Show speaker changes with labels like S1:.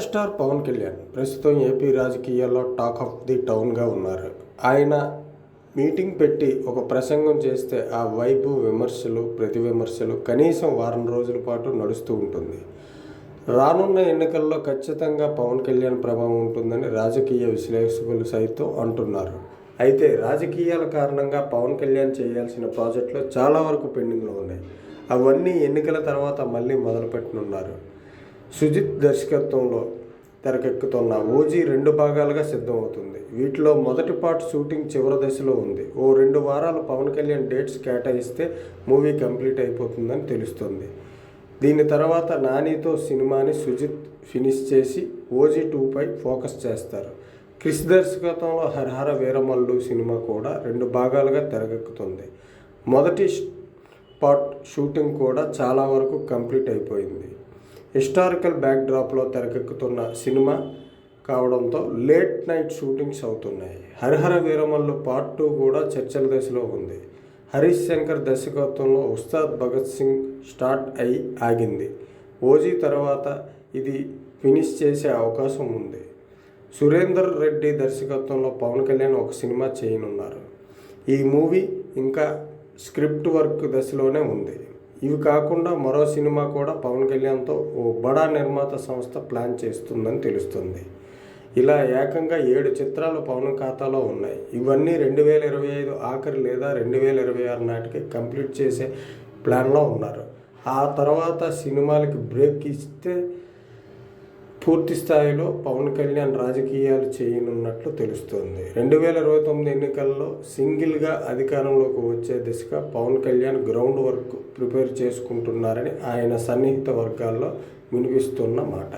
S1: Power star Pawan Kalyan ప్రస్తుతం AP రాజకీయాల్లో talk of the టౌన్గా ఉన్నారు. ఆయన మీటింగ్ పెట్టి ఒక ప్రసంగం చేస్తే ఆ వైపు విమర్శలు ప్రతి విమర్శలు కనీసం వారం రోజుల పాటు నడుస్తూ ఉంటుంది. రానున్న ఎన్నికల్లో ఖచ్చితంగా పవన్ కళ్యాణ్ ప్రభావం ఉంటుందని రాజకీయ విశ్లేషకులు సైతం అంటున్నారు. అయితే రాజకీయాల కారణంగా పవన్ కళ్యాణ్ చేయాల్సిన ప్రాజెక్టులు చాలా వరకు పెండింగ్లో ఉన్నాయి. అవన్నీ ఎన్నికల తర్వాత మళ్ళీ మొదలుపెట్టనున్నారు. సుజిత్ దర్శకత్వంలో తెరకెక్కుతున్న ఓజీ రెండు భాగాలుగా సిద్ధమవుతుంది. వీటిలో మొదటి పార్ట్ షూటింగ్ చివరి దశలో ఉంది. ఓ రెండు వారాలు పవన్ కళ్యాణ్ డేట్స్ కేటాయిస్తే మూవీ కంప్లీట్ అయిపోతుందని తెలుస్తుంది. దీని తర్వాత నానితో సినిమాని సుజిత్ ఫినిష్ చేసి ఓజీ టూపై ఫోకస్ చేస్తారు. క్రిస్ దర్శకత్వంలో హరహర వీరమల్లు సినిమా కూడా రెండు భాగాలుగా తెరకెక్కుతుంది. మొదటి పార్ట్ షూటింగ్ కూడా చాలా వరకు కంప్లీట్ అయిపోయింది. హిస్టారికల్ బ్యాక్డ్రాప్లో తెరకెక్కుతున్న సినిమా కావడంతో లేట్ నైట్ షూటింగ్స్ అవుతున్నాయి. హరిహర వీరమల్లు పార్ట్ టూ కూడా చర్చల దశలో ఉంది. హరీష్ శంకర్ దర్శకత్వంలో ఉస్తాద్ భగత్ సింగ్ స్టార్ట్ అయి ఆగింది. ఓజీ తర్వాత ఇది ఫినిష్ చేసే అవకాశం ఉంది. సురేందర్ రెడ్డి దర్శకత్వంలో పవన్ కళ్యాణ్ ఒక సినిమా చేయనున్నారు. ఈ మూవీ ఇంకా స్క్రిప్ట్ వర్క్ దశలోనే ఉంది. ఇవి కాకుండా మరో సినిమా కూడా పవన్ కళ్యాణ్తో ఓ బడా నిర్మాత సంస్థ ప్లాన్ చేస్తుందని తెలుస్తుంది. ఇలా ఏకంగా ఏడు చిత్రాలు పవన్ ఖాతాలో ఉన్నాయి. ఇవన్నీ రెండు వేల ఇరవై ఐదు ఆఖరి లేదా రెండు వేల ఇరవై ఆరు నాటికి కంప్లీట్ చేసే ప్లాన్లో ఉన్నారు. ఆ తర్వాత సినిమాలకి బ్రేక్ ఇస్తే పూర్తి స్థాయిలో పవన్ కళ్యాణ్ రాజకీయాలు చేయనున్నట్లు తెలుస్తోంది. రెండు వేల ఇరవై తొమ్మిది ఎన్నికల్లో సింగిల్గా అధికారంలోకి వచ్చే దిశగా Pawan Kalyan ground work prepare చేసుకుంటున్నారని ఆయన సన్నిహిత వర్గాల్లో వినిపిస్తున్న మాట.